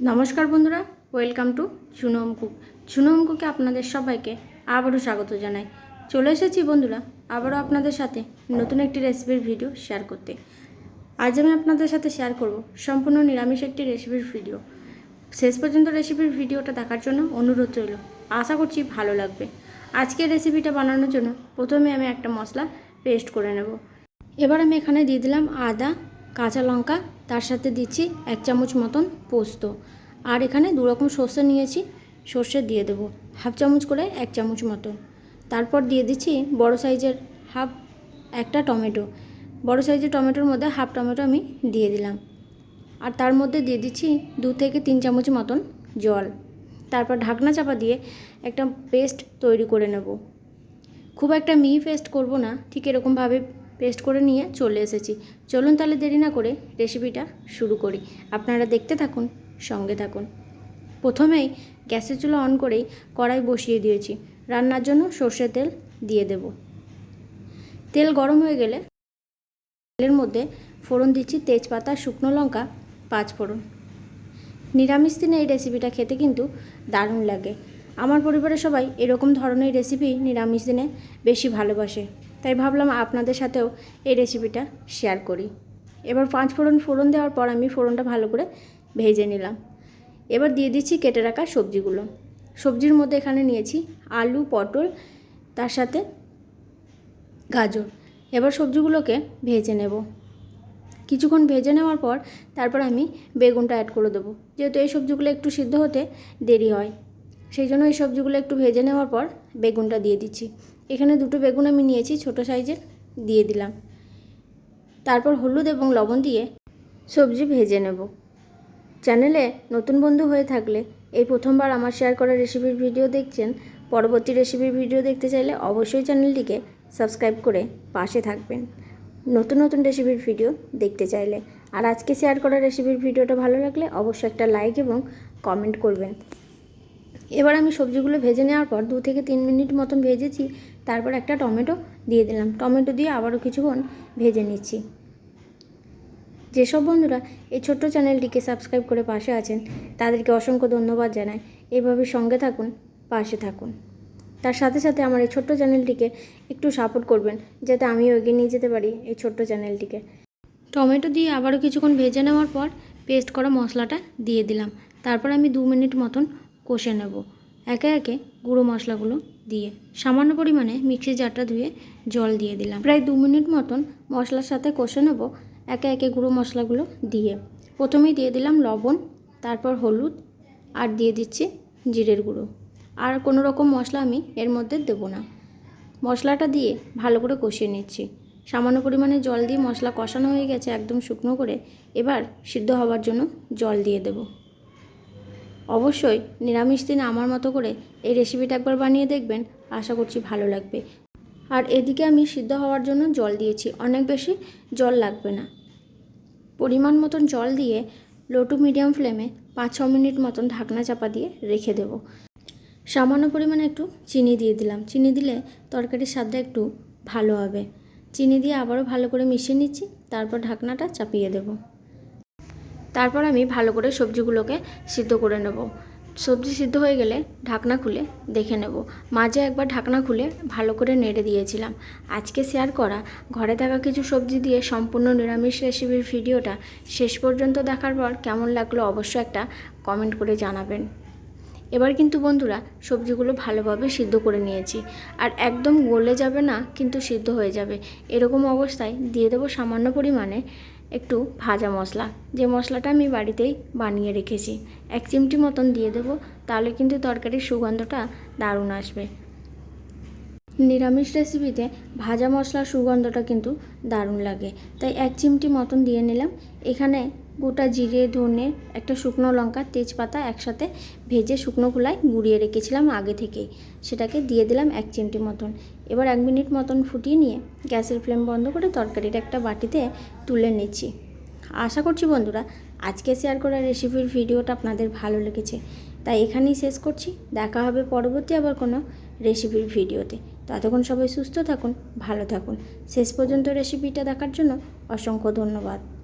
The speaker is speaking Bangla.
নমস্কার বন্ধুরা ওয়েলকাম টু চুনম কুক চুনম কুকে আপনাদের সবাইকে আবারও স্বাগত জানাই। চলে এসেছি বন্ধুরা, আবারও আপনাদের সাথে নতুন একটি রেসিপির ভিডিও শেয়ার করতে। আজ আমি আপনাদের সাথে শেয়ার করব সম্পূর্ণ নিরামিষ একটি রেসিপির ভিডিও শেষ পর্যন্ত রেসিপির ভিডিওটা দেখার জন্য অনুরোধ রইল। আশা করছি ভালো লাগবে। আজকের রেসিপিটা বানানোর জন্য প্রথমে আমি একটা মশলা পেস্ট করে নেব। এবার আমি এখানে দিয়ে দিলাম আদা, কাঁচা লঙ্কা তার সাথে দিচ্ছি এক চামচ মতন পোস্ত। আর এখানে দু রকম সর্ষে নিয়েছি, সর্ষে দিয়ে দেবো। হাফ চামচ করে এক চামচ মতো। তারপর দিয়ে দিচ্ছি বড় সাইজের হাফ একটা টমেটো। বড় সাইজের টমেটোর মধ্যে হাফ টমেটো আমি দিয়ে দিলাম। আর তার মধ্যে দিয়ে দিচ্ছি দু থেকে তিন চামচ মতন জল। তারপর ঢাকনা চাপা দিয়ে একটা পেস্ট তৈরি করে নেব। খুব একটা মিহি পেস্ট করব না, ঠিক এরকমভাবে পেস্ট করে নিয়ে চলে এসেছি। চলুন তাহলে দেরি না করে রেসিপিটা শুরু করি। আপনারা দেখতে থাকুন, সঙ্গে থাকুন। প্রথমেই গ্যাসের চুলা অন করেই কড়াই বসিয়ে দিয়েছি। রান্নার জন্য সর্ষের তেল দিয়ে দেব। তেল গরম হয়ে গেলে তেলের মধ্যে ফোড়ন দিচ্ছি তেজপাতা, শুকনো লঙ্কা, পাঁচ ফোড়ন। নিরামিষ দিনে এই রেসিপিটা খেতে কিন্তু দারুণ লাগে। আমার পরিবারের সবাই এরকম ধরনের রেসিপি নিরামিষ দিনে বেশি ভালোবাসে। তাই ভাবলাম আপনাদের সাথেও এই রেসিপিটা শেয়ার করি। এবার পাঁচ ফোড়ন ফোড়ন দেওয়ার পর আমি ফোড়নটা ভালো করে ভেজে নিলাম। এবার দিয়ে দিচ্ছি কেটে রাখা সবজিগুলো। সবজির মধ্যে এখানে নিয়েছি আলু, পটল, তার সাথে গাজর। এবার সবজিগুলোকে ভেজে নেব। কিছুক্ষণ ভেজে নেওয়ার পর তারপর আমি বেগুনটা অ্যাড করে দেবো। যেহেতু এই সবজিগুলো একটু সিদ্ধ হতে দেরি হয়, সেই জন্য এই সবজিগুলো একটু ভেজে নেওয়ার পর বেগুনটা দিয়ে দিচ্ছি। এখানে দুটো বেগুন আমি নিয়েছি, ছোট সাইজের, দিয়ে দিলাম। তারপর হলুদ এবং লবণ দিয়ে সবজি ভেজে নেব। চ্যানেলে নতুন বন্ধু হয়ে থাকলে এই প্রথমবার আমার শেয়ার করা রেসিপির ভিডিও দেখছেন, পরবর্তী রেসিপির ভিডিও দেখতে চাইলে অবশ্যই চ্যানেলটিকে সাবস্ক্রাইব করে পাশে থাকবেন। নতুন নতুন রেসিপির ভিডিও দেখতে চাইলে। আর আজকে শেয়ার করা রেসিপির ভিডিওটা ভালো লাগলে অবশ্যই একটা লাইক এবং কমেন্ট করবেন। এবার আমি সবজিগুলো ভেজে নেওয়ার পর দু থেকে তিন মিনিট মতন ভেজেছি, তারপর একটা টমেটো দিয়ে দিলাম। টমেটো দিয়ে আবারও কিছুক্ষণ ভেজে নিচ্ছি। যেসব বন্ধুরা এই ছোট্ট চ্যানেলটিকে সাবস্ক্রাইব করে পাশে আছেন, তাদেরকে অসংখ্য ধন্যবাদ জানাই। এভাবে সঙ্গে থাকুন, পাশে থাকুন। তার সাথে সাথে আমার এই ছোট্ট চ্যানেলটিকে একটু সাপোর্ট করবেন, যাতে আমিও এগিয়ে নিয়ে যেতে পারি এই ছোট্ট চ্যানেলটিকে। টমেটো দিয়ে আবারও কিছুক্ষণ ভেজে নেওয়ার পর পেস্ট করা মশলাটা দিয়ে দিলাম। তারপর আমি দু মিনিট মতন কষে নেব। একে একে গুঁড়ো মশলাগুলো দিয়ে সামান্য পরিমাণে মিক্সি জারটা ধুয়ে জল দিয়ে দিলাম। প্রায় দু মিনিট মতন মশলার সাথে কষে নেব একে একে গুঁড়ো মশলাগুলো দিয়ে। প্রথমেই দিয়ে দিলাম লবণ, তারপর হলুদ আর দিয়ে দিচ্ছি জিরের গুঁড়ো। আর কোনো রকম মশলা আমি এর মধ্যে দেবো না। মশলাটা দিয়ে ভালো করে কষিয়ে নিচ্ছি। সামান্য পরিমাণে জল দিয়ে মশলা কষানো হয়ে গেছে একদম শুকনো করে। এবার সিদ্ধ হওয়ার জন্য জল দিয়ে দেব। অবশ্যই নিরামিষ দিনে আমার মতো করে এই রেসিপিটা একবার বানিয়ে দেখবেন। আশা করছি ভালো লাগবে। আর এদিকে আমি সিদ্ধ হওয়ার জন্য জল দিয়েছি। অনেক বেশি জল লাগবে না। পরিমাণ মতন জল দিয়ে লো টু মিডিয়াম ফ্লেমে পাঁচ ছ মিনিট মতন ঢাকনা চাপা দিয়ে রেখে দেব। সামান্য পরিমাণে একটু চিনি দিয়ে দিলাম। চিনি দিলে তরকারির স্বাদটা একটু ভালো হবে। চিনি দিয়ে আবারও ভালো করে মিশিয়ে নিচ্ছি। তারপর ঢাকনাটা চাপিয়ে দেব। তারপর আমি ভালো করে সবজিগুলোকে সিদ্ধ করে নেব। সবজি সিদ্ধ হয়ে গেলে ঢাকনা খুলে দেখে নেব। মাঝে একবার ঢাকনা খুলে ভালো করে নেড়ে দিয়েছিলাম। আজকে শেয়ার করা, ঘরে থাকা কিছু সবজি দিয়ে সম্পূর্ণ নিরামিষ রেসিপির ভিডিওটা শেষ পর্যন্ত দেখার পর কেমন লাগল অবশ্যই একটা কমেন্ট করে জানাবেন। এবার কিন্তু বন্ধুরা সবজিগুলো ভালোভাবে সিদ্ধ করে নিয়েছি। আর একদম গলে যাবে না, কিন্তু সিদ্ধ হয়ে যাবে। এরকম অবস্থায় দিয়ে দেবো সামান্য পরিমাণে একটু ভাজা মশলা। যে মশলাটা আমি বাড়িতেই বানিয়ে রেখেছি। এক চিমটি মতন দিয়ে দেবো, তাহলে কিন্তু তরকারির সুগন্ধটা দারুণ আসবে। নিরামিষ রেসিপিতে ভাজা মশলার সুগন্ধটা কিন্তু দারুণ লাগে। তাই এক চিমটি মতন দিয়ে নিলাম। এখানে গোটা জিরে, ধনে, একটা শুকনো লঙ্কা, তেজপাতা একসাথে ভেজে শুকনো খোলায় গুঁড়িয়ে রেখেছিলাম আগে থেকেই সেটাকে দিয়ে দিলাম এক চিমটি মতন। এবার এক মিনিট মতন ফুটিয়ে নিয়ে গ্যাসের ফ্লেম বন্ধ করে তরকারিটা একটা বাটিতে তুলে নিচ্ছি। আশা করছি বন্ধুরা, আজকে শেয়ার করা রেসিপির ভিডিওটা আপনাদের ভালো লেগেছে। তাই এখানেই শেষ করছি। দেখা হবে পরবর্তী আবার কোনো রেসিপির ভিডিওতে। ততক্ষণ সবাই সুস্থ থাকুন, ভালো থাকুন। শেষ পর্যন্ত রেসিপিটা দেখার জন্য অসংখ্য ধন্যবাদ।